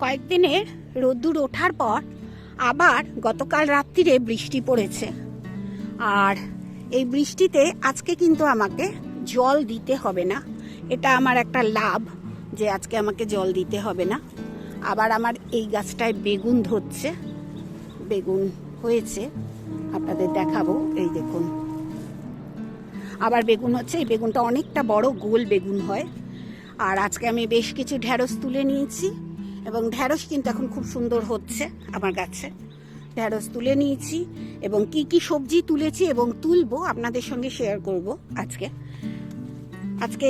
কয়েকদিনের রোদ্দুর ওঠার পর আবার গতকাল রাত্রিরে বৃষ্টি পড়েছে। আর এই বৃষ্টিতে আজকে কিন্তু আমাকে জল দিতে হবে না। এটা আমার একটা লাভ যে আজকে আমাকে জল দিতে হবে না। আবার আমার এই গাছটায় বেগুন ধরছে। বেগুন হয়েছে। আপনাদের দেখাবো। এই দেখুন। আবার বেগুন হচ্ছে। এই বেগুনটা অনেকটা বড় গোল বেগুন হয়। আর আজকে আমি বেশ কিছু ঢ্যাঁড়স তুলে নিয়েছি। এবং ঢ্যাঁড়স কিন্তু এখন খুব সুন্দর হচ্ছে আমার গাছে ঢ্যাঁড়স তুলে নিয়েছি এবং কি কি সবজি তুলেছি এবং তুলবো আপনাদের সঙ্গে শেয়ার করব আজকে। আজকে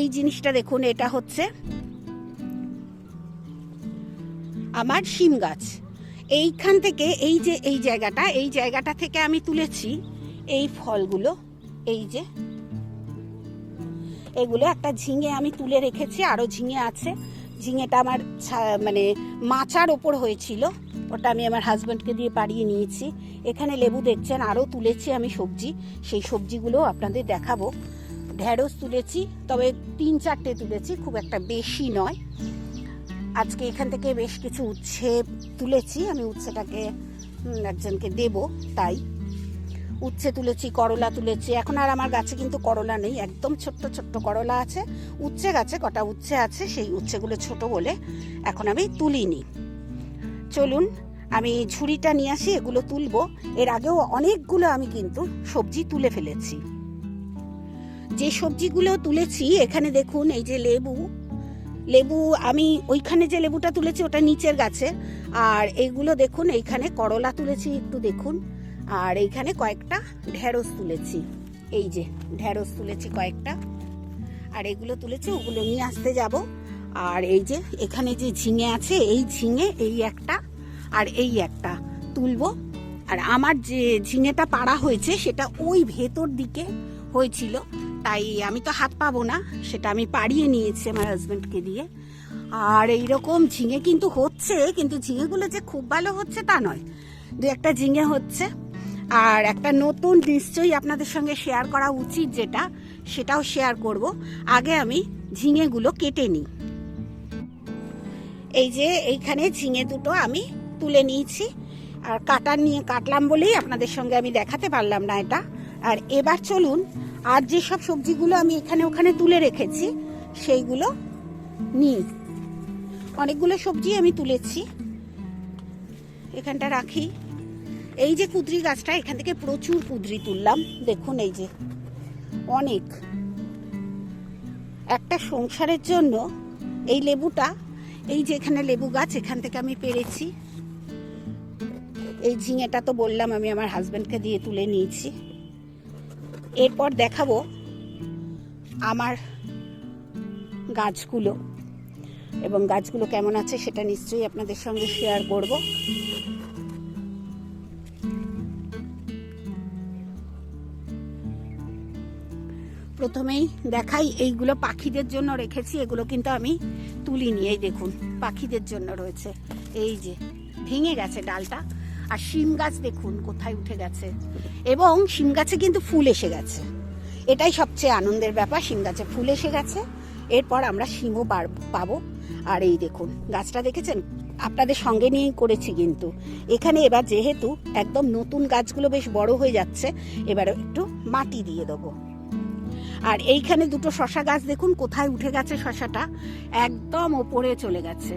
এই জিনিসটা দেখুন, এটা হচ্ছে আমার শিম গাছ। এইখান থেকে এই যে, এই জায়গাটা এই জায়গাটা থেকে আমি তুলেছি এই ফলগুলো, এই যে। এগুলো একটা ঝিঙে আমি তুলে রেখেছি আরও ঝিঙে আছে। ঝিঙেটা আমার মানে মাচার ওপর হয়েছিল। ওটা আমি আমার হাজব্যান্ডকে দিয়ে পাড়িয়ে নিয়েছি। এখানে লেবু দেখছেন, আরও তুলেছি আমি সবজি। সেই সবজিগুলো আপনাদের দেখাবো। ঢ্যাঁড়স তুলেছি, তবে তিন চারটে তুলেছি, খুব একটা বেশি নয়। আজকে এখান থেকে বেশ কিছু উচ্ছে তুলেছি, আমি উচ্ছেটাকে একজনকে দেব, তাই। উচ্ছে তুলেছি, করলা তুলেছি। এখন আর আমার গাছে কিন্তু করলা নেই, একদম ছোট্ট ছোট্ট করলা আছে। উচ্ছে গাছে, কটা উচ্ছে আছে, সেই উচ্ছেগুলো ছোট বলে এখন আমি তুলিনি। চলুন, আমি ঝুড়িটা নিয়ে আসি, এগুলো তুলবো। এর আগেও অনেকগুলো আমি কিন্তু সবজি তুলে ফেলেছি। যে সবজিগুলো তুলেছি, এখানে দেখুন এই যে লেবু। লেবু, আমি ওইখানে যে লেবুটা তুলেছি, ওটা নিচের গাছে। আর এইগুলো দেখুন, এইখানে করলা তুলেছি, একটু দেখুন। আর এইখানে কয়েকটা ঢ্যাঁড়স তুলেছি। এই যে ঢ্যাঁড়স তুলেছি কয়েকটা। আর এগুলো তুলেছি, ওগুলো নিয়ে আসতে যাব। আর এই যে, এখানে যে ঝিঙে আছে, এই ঝিঙে, এই একটা, আর এই একটা তুলবো। আর আমার যে ঝিঙেটা পাড়া হয়েছে, সেটা ওই ভেতর দিকে হয়েছিল। তাই আমি তো হাত পাবো না, সেটা আমি পাড়িয়ে নিয়েছি আমার হাজব্যান্ডকে দিয়ে। আর এইরকম ঝিঙে কিন্তু হচ্ছে, কিন্তু ঝিঙেগুলো যে খুব ভালো হচ্ছে তা নয়। দু একটা ঝিঙে হচ্ছে। আর একটা নতুন নিশ্চয়ই আপনাদের সঙ্গে শেয়ার করা উচিত যেটা, সেটাও শেয়ার করব। আগে আমি ঝিঙেগুলো কেটে নিই। এই যে এইখানে ঝিঙে দুটো আমি তুলে নিয়েছি। আর কাটা নিয়ে কাটলাম বলেই আপনাদের সঙ্গে আমি দেখাতে পারলাম না এটা। আর এবার চলুন, আর যেসব সবজিগুলো আমি এখানে ওখানে তুলে রেখেছি, সেইগুলো নিই। অনেকগুলো সবজি আমি তুলেছি। এখানটা রাখি। এই যে কুদরি গাছটা, এখান থেকে প্রচুর কুদরি তুললাম। দেখুন এই যে, অনেক। একটা সংসারের জন্য এই লেবুটা, এই যে এখানে লেবু গাছ, এখান থেকে আমি পেরেছি। এই ঝিঙেটা তো বললাম, আমি আমার হাজব্যান্ডকে দিয়ে তুলে নিয়েছি। এরপর দেখাবো আমার গাছগুলো এবং গাছগুলো কেমন আছে সেটা নিশ্চয়ই আপনাদের সঙ্গে শেয়ার করব। প্রথমেই দেখাই এইগুলো পাখিদের জন্য রেখেছি, এগুলো কিন্তু আমি তুলিনি এই দেখুন, পাখিদের জন্য রয়েছে। এই যে, ভেঙে গেছে ডালটা। আর শিম গাছ দেখুন কোথায় উঠে গেছে। এবং শিম গাছে কিন্তু ফুল এসে গেছে। এটাই সবচেয়ে আনন্দের ব্যাপার, শিম গাছে ফুল এসে গেছে। এরপর আমরা শিমও পাবো। আর এই দেখুন, গাছটা দেখেছেন? আপনাদের সঙ্গে নিয়েই করেছি কিন্তু। এখানে এবার যেহেতু একদম নতুন গাছগুলো বেশ বড় হয়ে যাচ্ছে, এবার একটু মাটি দিয়ে দেবো। আর এইখানে দুটো শশা গাছ দেখুন, কোথায় উঠে গেছে শশাটা? একদম ওপরে চলে গেছে।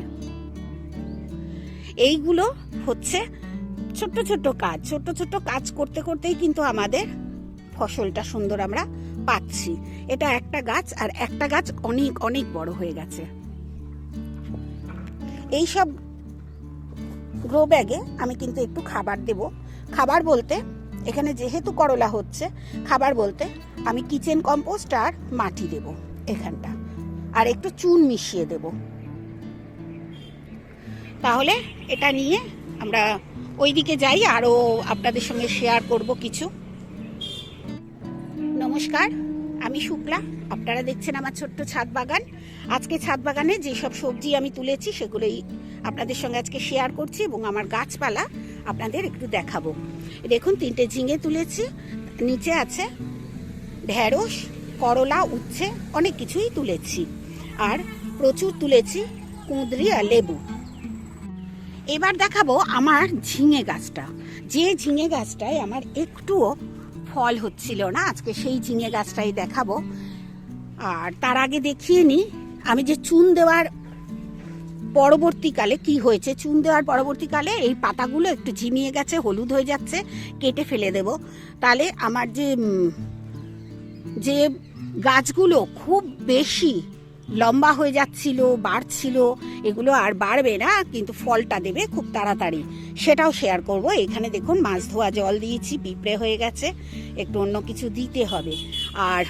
এইগুলো হচ্ছে ছোট্ট ছোট্ট কাজ। ছোট্ট ছোট্ট কাজ করতে করতেই কিন্তু আমাদের ফসলটা সুন্দর আমরা পাচ্ছি। এটা একটা গাছ, আর একটা গাছ অনেক অনেক বড় হয়ে গেছে। এই সব গ্রো ব্যাগে আমি কিন্তু একটু খাবার দেব। খাবার বলতে এখানে যেহেতু করলা হচ্ছে, খাবার বলতে আমি কিচেন কম্পোস্ট আর মাটি দেব এখানটা। আর একটু চুন মিশিয়ে দেব। তাহলে এটা নিয়ে আমরা ওইদিকে যাই, আরও আপনাদের সঙ্গে শেয়ার করব কিছু। নমস্কার, আমি শুক্লা। আপনারা দেখছেন আমার ছোট্ট ছাদ বাগান। আজকে ছাদ বাগানে যেসব সবজি আমি তুলেছি, সেগুলোই আপনাদের সঙ্গে আজকে শেয়ার করছি এবং আমার গাছপালা আপনাদের একটু দেখাবো। দেখুন, তিনটে ঝিঙে তুলেছি, নিচে আছে ঢ্যাঁড়স করলা, উচ্ছে, অনেক কিছুই তুলেছি। আর প্রচুর তুলেছি কুঁদরি আর লেবু। এবার দেখাবো আমার ঝিঙে গাছটা। যে ঝিঙে গাছটায় আমার একটুও ফল হচ্ছিল না, আজকে সেই ঝিঙে গাছটাই দেখাবো। আর তার আগে দেখিয়ে নিই, আমি যে চুন দেওয়ার পরবর্তীকালে কি হয়েছে? চুন দেওয়ার পরবর্তীকালে এই পাতাগুলো একটু ঝিমিয়ে গেছে, হলুদ হয়ে যাচ্ছে, কেটে ফেলে দেব। তাহলে আমার যে যে গাছগুলো খুব বেশি লম্বা হয়ে যাচ্ছিল, বাড়ছিল, এগুলো আর বাড়বে না, কিন্তু ফলটা দেবে খুব তাড়াতাড়ি। সেটাও শেয়ার করব। এখানে দেখুন মাছ ধোয়া জল দিয়েছি, পিঁপড়ে হয়ে গেছে, একটু অন্য কিছু দিতে হবে। আর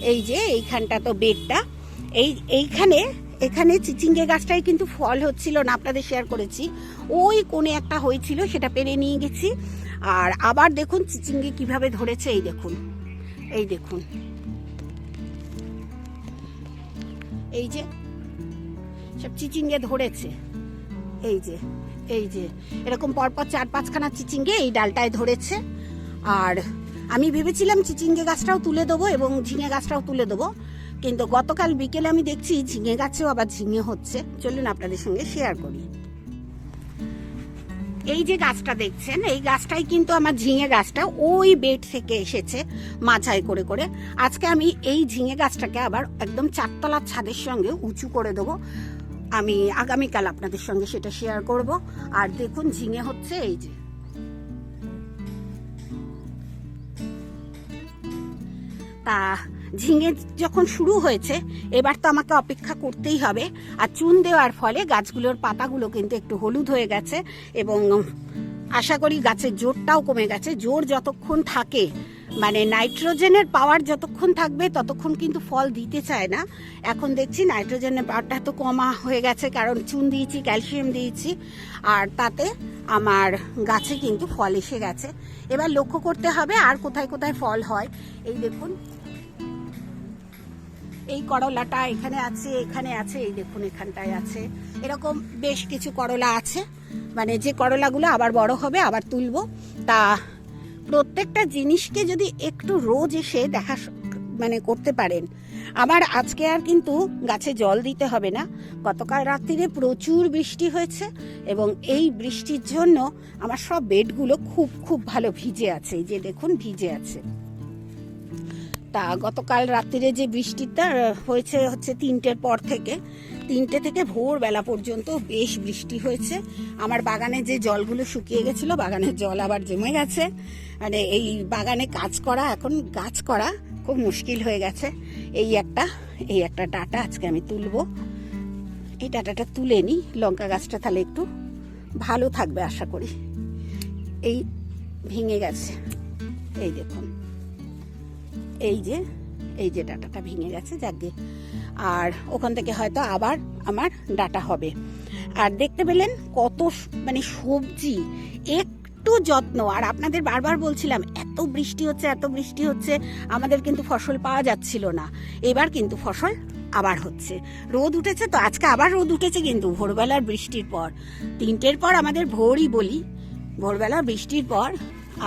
এই যে এইখানটা তো বেডটা, এই, এইখানে এখানে চিচিঙ্গে গাছটাই কিন্তু ফল হচ্ছিল না, আপনাদের শেয়ার করেছি। ওই কোণে একটা হয়েছিল, সেটা পেরে নিয়ে গেছি। আর আবার দেখুন চিচিঙ্গে কীভাবে ধরেছে, এই দেখুন। এই দেখুন। এই যে, সব চিচিঙ্গে ধরেছে। এই যে এই যে, এরকম পরপর চার পাঁচখানা চিচিঙ্গে এই ডালটায় ধরেছে। আর আমি ভেবেছিলাম চিচিঙ্গে গাছটাও তুলে দেবো এবং ঝিঙে গাছটাও তুলে দেবো। কিন্তু গতকাল বিকেলে আমি দেখছি ঝিঙে গাছেও আবার ঝিঙে হচ্ছে। চলুন আপনাদের সঙ্গে শেয়ার করি। এই যে গাছটা দেখছেন, এই গাছটাই কিন্তু আমার ঝিঙে গাছটা ওই বেড থেকে এসেছে মাঝাই করে করে। আজকে আমি এই ঝিঙে গাছটাকে আবার একদম চারতলার ছাদের সঙ্গে উঁচু করে দেবো। আমি আগামীকাল আপনাদের সঙ্গে সেটা শেয়ার করব। আর দেখুন, ঝিঙে হচ্ছে এই যে। তা ঝিঙে যখন শুরু হয়েছে, এবার তো আমাকে অপেক্ষা করতেই হবে। আর চুন দেওয়ার ফলে গাছগুলোর পাতাগুলো কিন্তু একটু হলুদ হয়ে গেছে এবং আশা করি গাছের জোরটাও কমে গেছে। জোর যতক্ষণ থাকে মানে নাইট্রোজেনের পাওয়ার যতক্ষণ থাকবে, ততক্ষণ কিন্তু ফল দিতে চায় না। এখন দেখছি নাইট্রোজেনের পাওয়ারটা তো কমা হয়ে গেছে, কারণ চুন দিয়েছি, ক্যালসিয়াম দিয়েছি, আর তাতে আমার গাছে কিন্তু ফল এসে গেছে। এবার লক্ষ্য করতে হবে আর কোথায় কোথায় ফল হয়। এই দেখুন। এই করলাটা এখানে আছে এখানে আছে, এই দেখুন এখানটায় আছে। এরকম বেশ কিছু করলা আছে। মানে যে করলাগুলো আবার বড় হবে, আবার তুলবো। তা প্রত্যেকটা জিনিসকে যদি একটু রোজ এসে দেখা মানে করতে পারেন। আমার আজকে আর কিন্তু গাছে জল দিতে হবে না। গতকাল রাত্রিরে প্রচুর বৃষ্টি হয়েছে এবং এই বৃষ্টির জন্য আমার সব বেডগুলো খুব খুব ভালো ভিজে আছে। যে দেখুন, ভিজে আছে। তা গতকাল রাত্রিরে যে বৃষ্টিটা হয়েছে হচ্ছে তিনটের পর থেকে। তিনটে থেকে ভোরবেলা পর্যন্ত বেশ বৃষ্টি হয়েছে। আমার বাগানে যে জলগুলো শুকিয়ে গেছিল, বাগানের জল আবার জমে গেছে। মানে এই বাগানে কাজ করা, এখন গাছ করা খুব মুশকিল হয়ে গেছে। এই একটা এই একটা ডাটা আজকে আমি তুলবো। এই ডাটাটা তুলে নিই। লঙ্কা গাছটা তাহলে একটু ভালো থাকবে, আশা করি। এই ভেঙে গেছে। এই দেখুন। এই যে এই যে ডাটাটা ভেঙে গেছে, যাকে আর ওখান থেকে হয়তো আবার আমার ডাটা হবে। আর দেখতে পেলেন কত মানে সবজি একটু যত্ন। আর আপনাদের বারবার বলছিলাম, এত বৃষ্টি হচ্ছে, এত বৃষ্টি হচ্ছে, আমাদের কিন্তু ফসল পাওয়া যাচ্ছিল না। এবার কিন্তু ফসল আবার হচ্ছে। রোদ উঠেছে তো, আজকে আবার রোদ উঠেছে কিন্তু, ভোরবেলার বৃষ্টির পর। তিনটের পর আমাদের ভোরই বলি। ভোরবেলা বৃষ্টির পর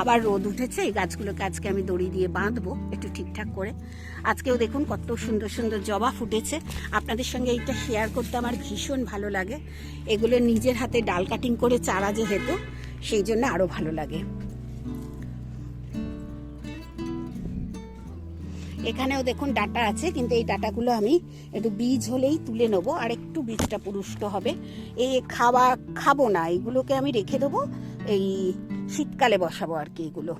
আবার রোদ উঠেছে, এই গাছগুলোকে আজকে আমি দড়ি দিয়ে বাঁধবো একটু ঠিকঠাক করে। আজকেও দেখুন কত সুন্দর সুন্দর জবা ফুটেছে। আপনাদের সঙ্গে এইটা শেয়ার করতে আমার ভীষণ ভালো লাগে। এগুলো নিজের হাতে ডাল কাটিং করে চারা যেহেতু, সেই জন্য আরও ভালো লাগে। এখানেও দেখুন ডাটা আছে, কিন্তু এই ডাটাগুলো আমি একটু বীজ হলেই তুলে নেব, আর একটু বীজটা পুরুষ্ট হবে। এই খাওয়া, খাব না, এগুলোকে আমি রেখে দেবো, এই শীতকালে বসাবো আর কি এগুলো।